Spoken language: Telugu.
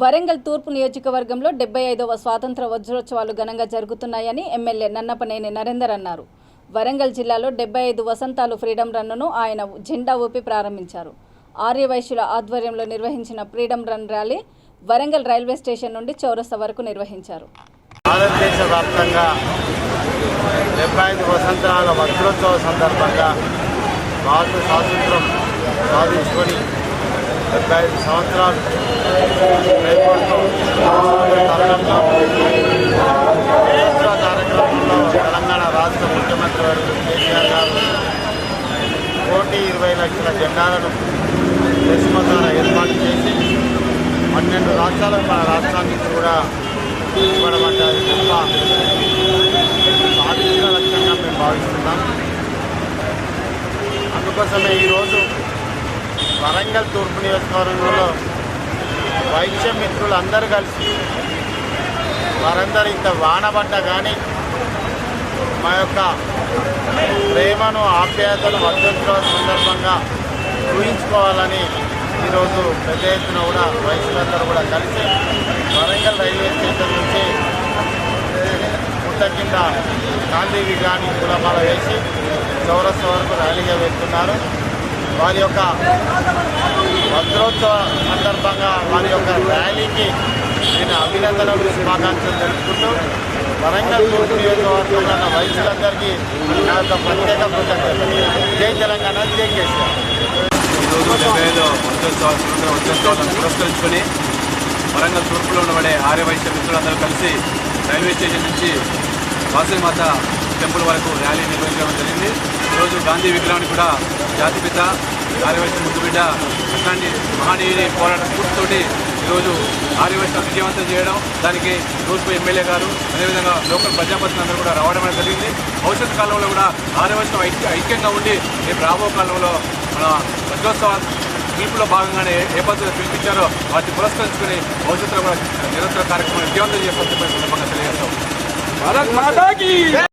వరంగల్ తూర్పు నియోజకవర్గంలో డెబ్బై ఐదవ స్వాతంత్ర వజ్రోత్సవాలు ఘనంగా జరుగుతున్నాయని ఎమ్మెల్యే నన్నపనేని నరేందర్ అన్నారు. వరంగల్ జిల్లాలో డెబ్బై ఐదు వసంతాలు ఫ్రీడమ్ రన్నును ఆయన జెండా ఊపి ప్రారంభించారు. ఆర్యవైశ్యుల ఆధ్వర్యంలో నిర్వహించిన freedom run rally Warangal railway station నుండి చౌరస్తా వరకు నిర్వహించారు. భారతదేశ వ్యాప్తంగా డెబ్బై ఐదు వసంతాల వజ్రోత్సవ సందర్భంగా భారత స్వాతంత్రం సాధించుకొని డెబ్బై ఐదు సంవత్సరాలు కార్యక్రమంలో తెలంగాణ రాష్ట్ర ముఖ్యమంత్రి గారు కేసీఆర్ గారు కోటి ఇరవై లక్షల జెండాలను ద్వారా ఏర్పాటు చేసి పన్నెండు రాష్ట్రాలకు మన రాష్ట్రానికి కూడా ఇవ్వడమంటారు గొప్ప సాధించిన లక్ష్యంగా మేము భావిస్తున్నాం. అందుకోసమే ఈరోజు వరంగల్ తూర్పు నియోజకవర్గంలో వైద్య మిత్రులు అందరూ కలిసి వారందరూ ఇంత వానబడ్డ కానీ మా యొక్క ప్రేమను ఆప్యాయతను వర్ధించడం సందర్భంగా ఊహించుకోవాలని ఈరోజు పెద్ద ఎత్తున కూడా వైద్యులందరూ కూడా కలిసి వరంగల్ రైల్వే స్టేషన్ నుంచి పుట్ట కింద గాంధీ విగ్రహాన్ని కులమాల వేసి చౌరస్తా వరకు ర్యాలీగా వెళ్తున్నారు వారి యొక్క వజ్రోత్సవ సందర్భంగా వారి యొక్క ర్యాలీకి నేను అభినందనలు శుభాకాంక్షలు తెలుపుకుంటూ వరంగల్ తూర్పు నియోజకవర్గంలో ఉన్న వయసులందరికీ నా యొక్క ప్రత్యేక కృతజ్ఞతలు. జై తెలంగాణ జై కేసీఆర్. ఈరోజు డెబ్బై ఐదో వజ్రోత్సవాలను పురస్కరించుకొని వరంగల్ తూర్పులో ఉండబడే ఆర్యవైశ్య మిత్రులందరూ కలిసి రైల్వే స్టేషన్ నుంచి వాసవిమాత టెంపుల్ వరకు ర్యాలీ నిర్వహించడం జరిగింది. ఈరోజు గాంధీ విగ్రహాన్ని కూడా జాతిపిత ఆర్యవైశ్య ముద్దుబిడ్డ అట్లాంటి మహనీయుని పోరాట స్ఫూర్తితోటి ఈరోజు ఆర్యవైశ్య విజయవంతం చేయడం దానికి తూర్పు ఎమ్మెల్యే గారు అదేవిధంగా లోకల్ ప్రజాప్రతినిధులు కూడా రావడం అనేది జరిగింది. భవిష్యత్ కాలంలో కూడా ఆర్యవైశ్యం ఐక్య ఐక్యంగా ఉండి రేపు రాబో కాలంలో మన వజ్రోత్సవాలు పిలుపులో భాగంగానే ఏ పద్ధతిలో పిలిపించారో వాటిని పురస్కరించుకుని భవిష్యత్తులో కూడా నిరంతర కార్యక్రమాలు విజయవంతం చేస్తామని సందర్భంగా తెలియజేస్తాం.